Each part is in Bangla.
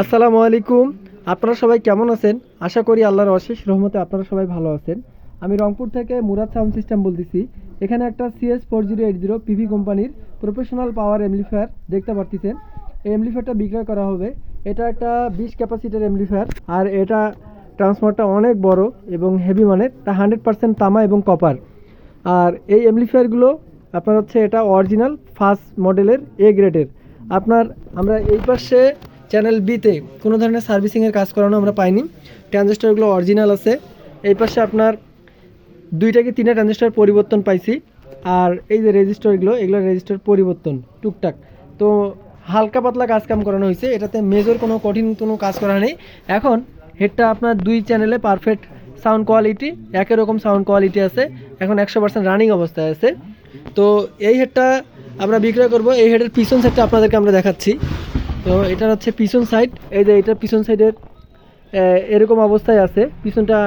আসসালামু আলাইকুম। আপনারা সবাই কেমন আছেন? আশা করি আল্লাহর অশেষ রহমতে আপনারা সবাই ভালো আছেন। আমি রংপুর থেকে মুরাদ সাউন্ড সিস্টেম বলতেছি। এখানে একটা CS four zero eight zero PV কোম্পানির প্রফেশনাল পাওয়ার এমলিফায়ার দেখতে পারতেছেন। এই এমলিফায়ারটা বিক্রয় করা হবে। এটা একটা বিশ ক্যাপাসিটির এমলিফায়ার আর এটা ট্রান্সফারটা অনেক বড় এবং হেভি মানের। তা হান্ড্রেড পার্সেন্ট তামা এবং কপার আর এই এমপ্লিফায়ারগুলো আপনার হচ্ছে এটা অরিজিনাল ফার্স্ট মডেলের এ গ্রেডের আপনার, আমরা এই পাশে চ্যানেল বিতে কোনো ধরনের সার্ভিসিংয়ের কাজ করানো আমরা পাইনি। ট্রানজিস্টারগুলো অরিজিনাল আছে। এই পাশে আপনার দুইটা কি তিনটা ট্রানজিস্টার পরিবর্তন পাইছি। আর এই যে রেজিস্টারগুলো এগুলো রেজিস্টার পরিবর্তন, টুকটাক। তো হালকা পাতলা কাজ কাম করানো হয়েছে। এটাতে মেজর কোনো কঠিন কোনো কাজ করা নেই। এখন হেডটা আপনার দুই চ্যানেলে পারফেক্ট সাউন্ড কোয়ালিটি একই রকম সাউন্ড কোয়ালিটি আছে। এখন একশো পার্সেন্ট রানিং অবস্থায় আছে। তো এই হেডটা আমরা বিক্রয় করব। এই হেডের পিছন সেটটা আপনাদেরকে আমরা দেখাচ্ছি। তো এটা হচ্ছে পিছন সাইড এই যে এটার পিছন সাইডের এরকম অবস্থায় আছে। পিছনটা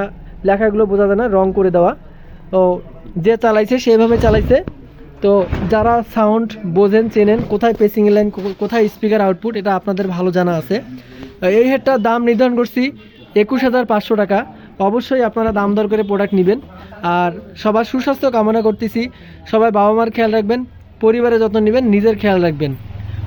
লেখাগুলো বোঝা যায় না, রং করে দেওয়া। তো যে চালাইছে সেভাবে চালাইছে। তো যারা সাউন্ড বোঝেন, চেনেন, কোথায় পেসিং লাইন কোথায় স্পিকার আউটপুট এটা আপনাদের ভালো জানা আছে। এই হেডটার দাম নির্ধারণ করছি একুশ হাজার পাঁচশো টাকা। অবশ্যই আপনারা দাম দর করে প্রোডাক্ট নেবেন। আর সবার সুস্বাস্থ্য কামনা করতেছি। সবাই বাবা মার খেয়াল রাখবেন, পরিবারের যত্ন নেবেন, নিজের খেয়াল রাখবেন।